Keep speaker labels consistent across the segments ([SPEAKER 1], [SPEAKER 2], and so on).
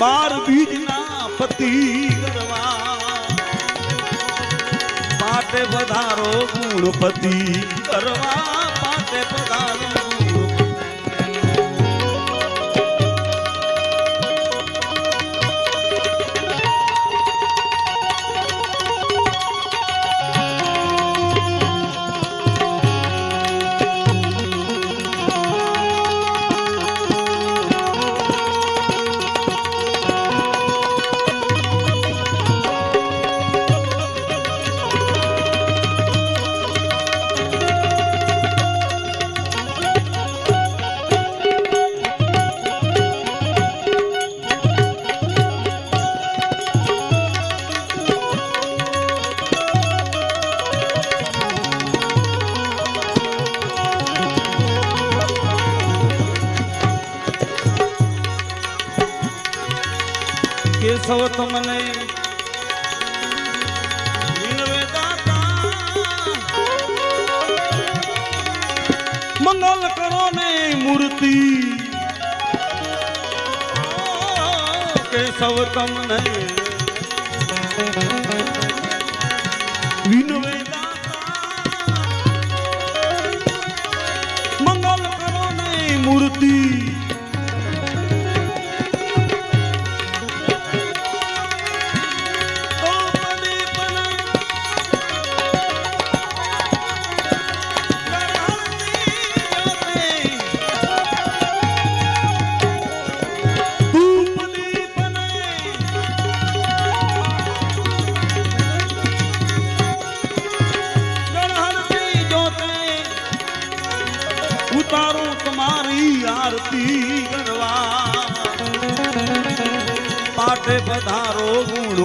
[SPEAKER 1] બાર બીજના પતિ કરવા પાટે પધારો ગુણપતિ કરવા પાટે પધારો કેશવ તમને. મંગલ કરો ને મૂર્તિ. કેશવ તમને.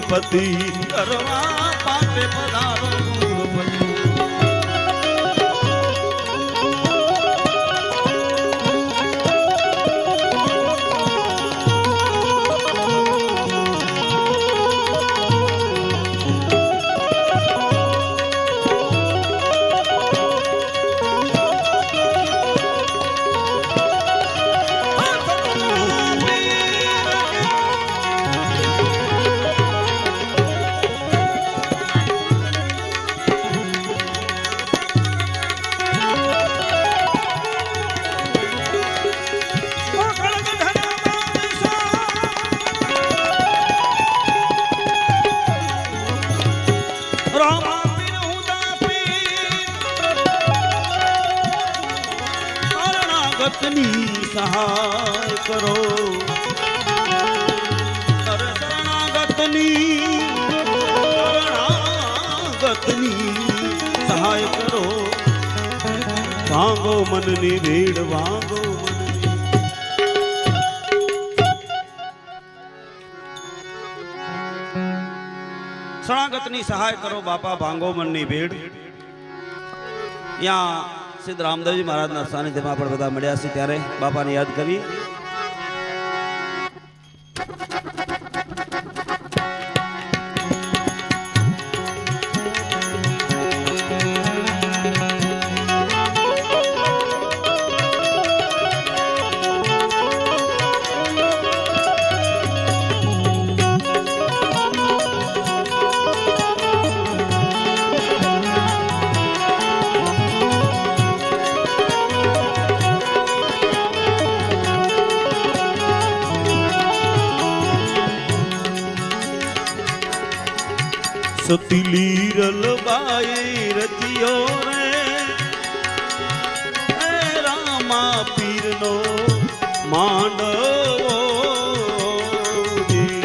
[SPEAKER 1] ગુણપતિ કરવા શરણાગતની સહાય કરો. વાંગો મનની ભીડ વાંગો શરણાગતની સહાય કરો બાપા ભાંગો મનની ભીડ. ત્યાં સિદ્ધ રામદેવજી મહારાજના સાનિધ્યમાં આપણે બધા મળ્યા છીએ ત્યારે બાપાને યાદ કરીએ. સતીલી રલબાઈ રચિયો રે હે રામા પીરનો માંડવો જી.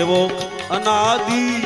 [SPEAKER 1] એવો અનાદી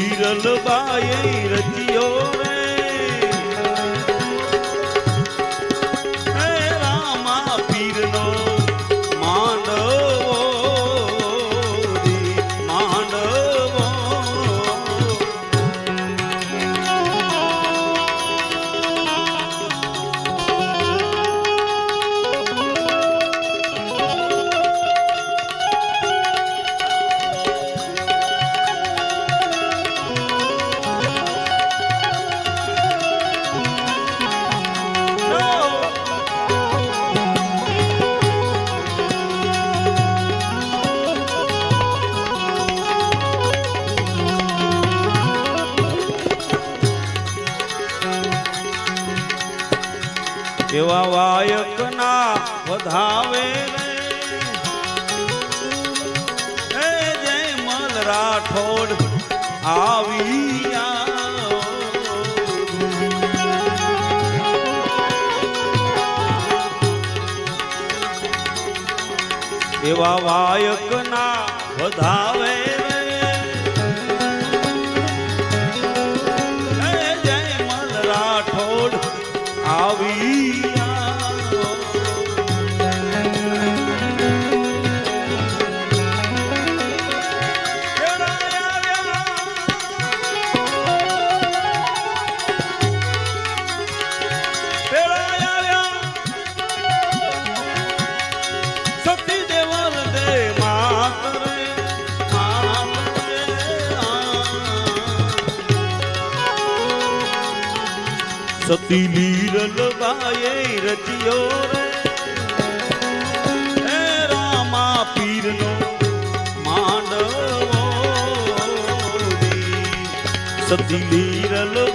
[SPEAKER 1] ઓઢ આવી એવા વાયકના વધાવે સતી લીરલબાએ રચ્યો રે રામા પીરનો માંડવો સતી લીરલબા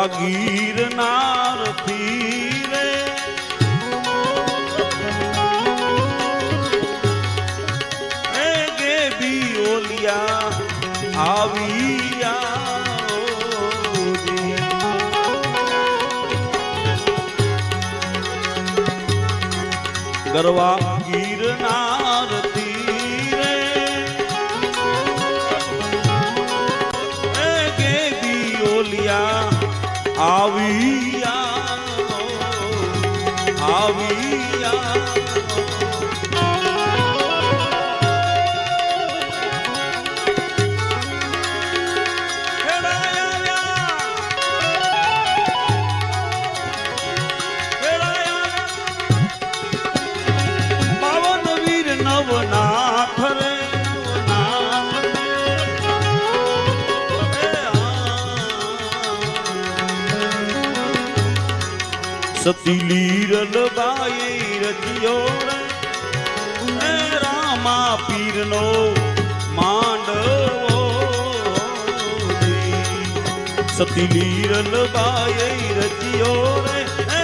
[SPEAKER 1] આ ગીરનાર તીરે એ ગે બી ઓલિયા આવ્યા ગરવા ગીરનાર સતી લીરલ બાઈ રચ્યો રામા પીરનો માંડવો સતી લીરલ બાઈ રચ્યો રે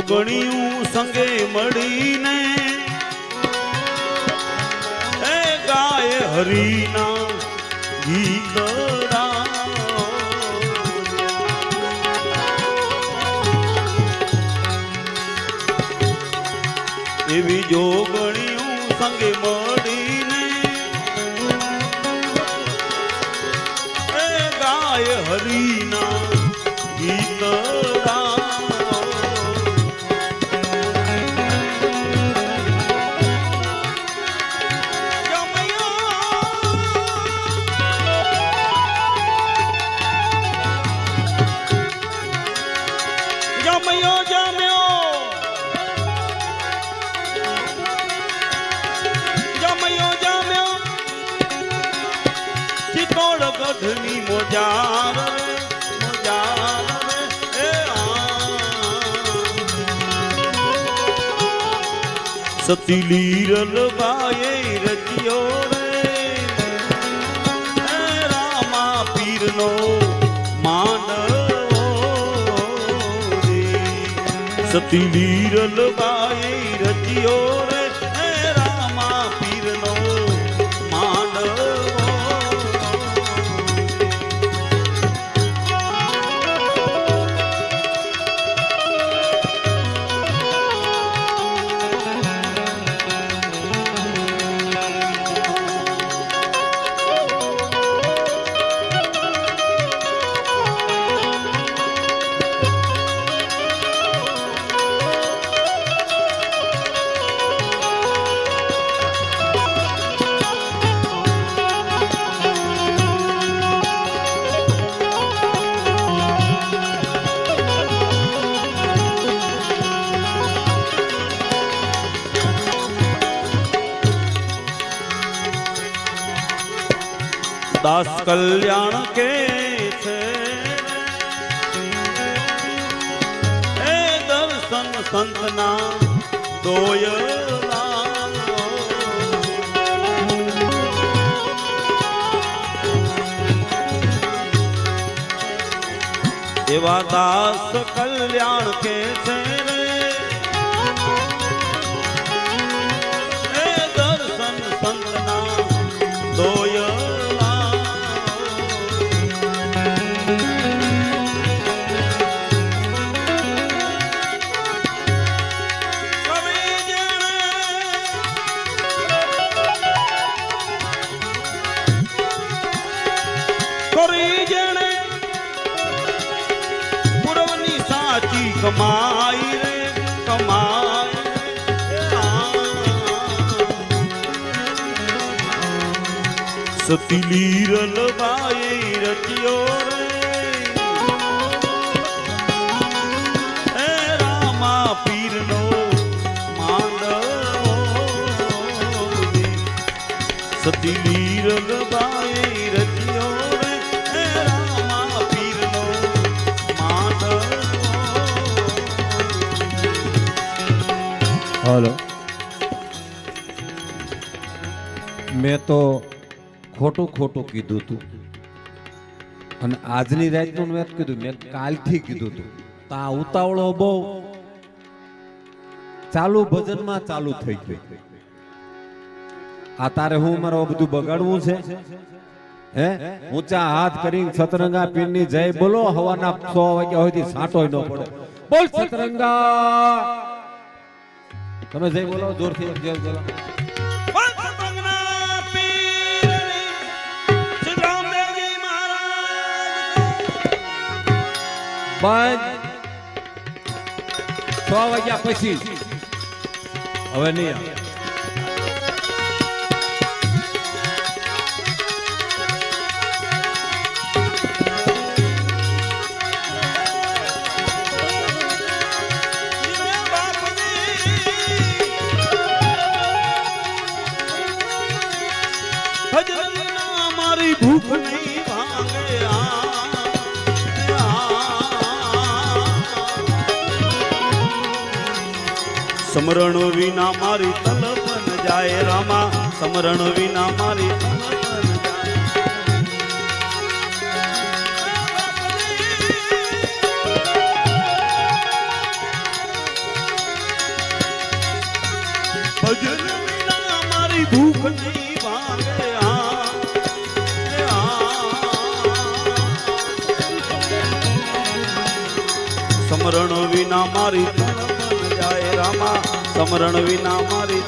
[SPEAKER 1] જોગણિયું સંગે મળીને એ ગાય હરીના ગીતડા એવી જોગણિયું સંગે મળીને એ ગાય હરીના સતી લીરલ બાએ રચ્યો રે રામા પીરનો માંડવો રે. સતી લીરલ બાએ રચ્યો રે કલ્યાણ કે છે? એ દર્શન સંતના દોયલા એવા દાસ કલ્યાણ કે સતી લીરલ બાઈ રચ્યો રે. એ રામા પીરનો માંડવો. રે. સતી લીરલ બાઈ રચ્યો
[SPEAKER 2] હલો. મેં તો ખોટું ખોટું કીધું તું. અને આજની રાતનું મેં કીધું, મેં કાલથી કીધું તું. તો ઉતાવળો બહુ ચાલુ ભજનમાં ચાલુ થઈ ગઈ આ તારે હું મારો બધું બગાડવું છે? હે? ઊંચા હાથ કરી સતરંગા પીરની જય બોલો, હવાના સો વાગ્યા હોય સાંટો ન પડે. બોલ સતરંગા! તમે જય બોલો, જોરથી જય બોલો બંધ. સો વાગ્યા પછી. હવે નહીં આવે.
[SPEAKER 1] ભૂખ નહીં. સમરણ વિના મારી તલપન જાય રામા. સમરણ વિના મારી ભજન વિના મારી વિના મારી જાય રામા, સમરણ વિના મારી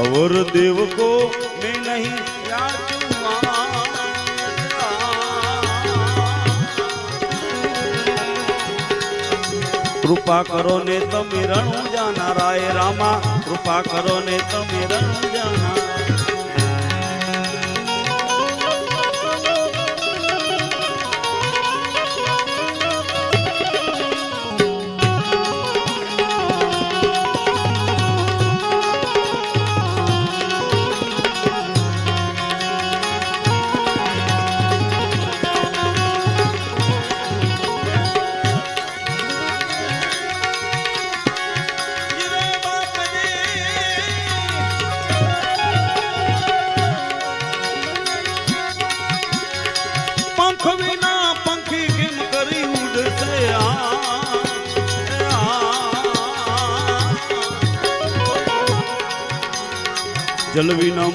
[SPEAKER 1] અવર દેવ કો નહીં કૃપા કરો ને તમે રણુ જાનારાય રામા, કૃપા કરો ને તમે રણુ જાના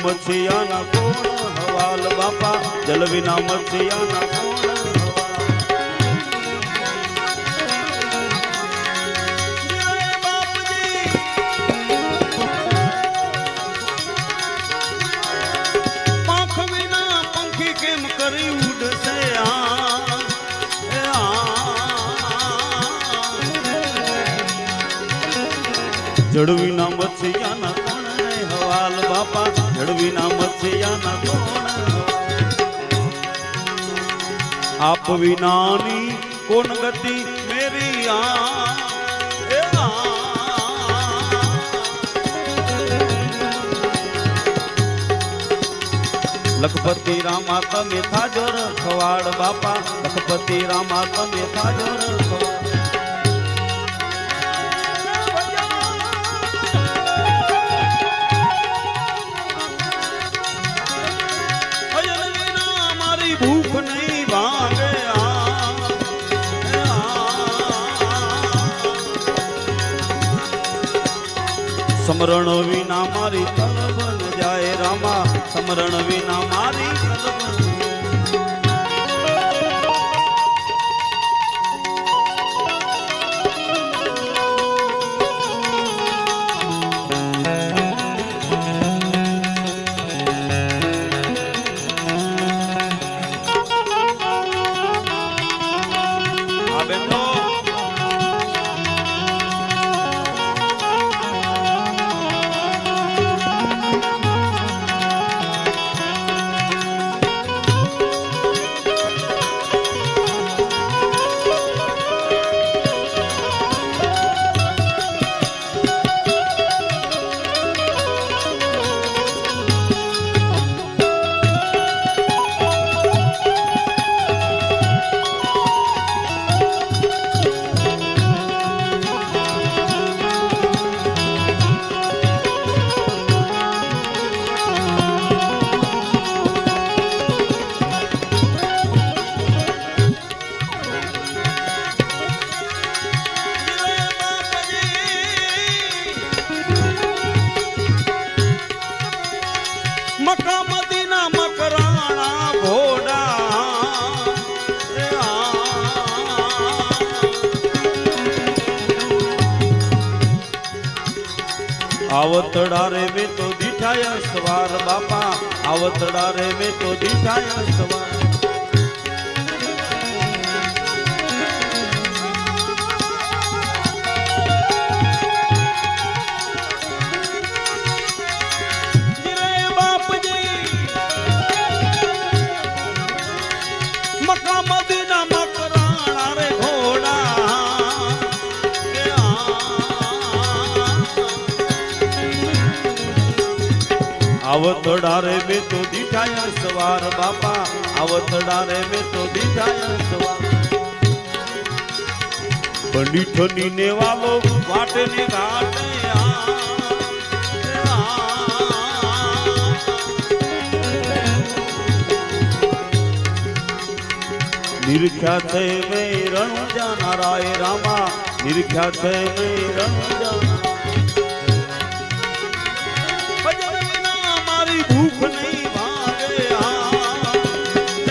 [SPEAKER 1] મત્સ્યાના કોણ હવાલ બાપા જલ વિના મત્સ્યાના કોણ જડવી ના પંખી બાપા મથિયાના કોણ આપ વિનાની કોણ ગતિ મેરી આ. લખપતિ રામા તમે થાજો રખવાડ બાપા. લખપતિ રામા તમે થાજો રખવાડ સમરણ વિના મારી તલબન જાય રામા સમરણ વિના મારી તલબન આવતડા રે મેં તો દીઠાય સવાર બાપા. આવતડા રે મેં તો દીઠાય સવાર. આવતડા રે મે તો દીઠાય સવાર બાપા આવતડા રે મે તો દીઠાય સવાર. પંડિતની ને વાલો વાટે ને ઘાટે નિરખ્યા થઈ મેં રણુ જાના રામા, નિરખ્યા થઈ મેં રણુ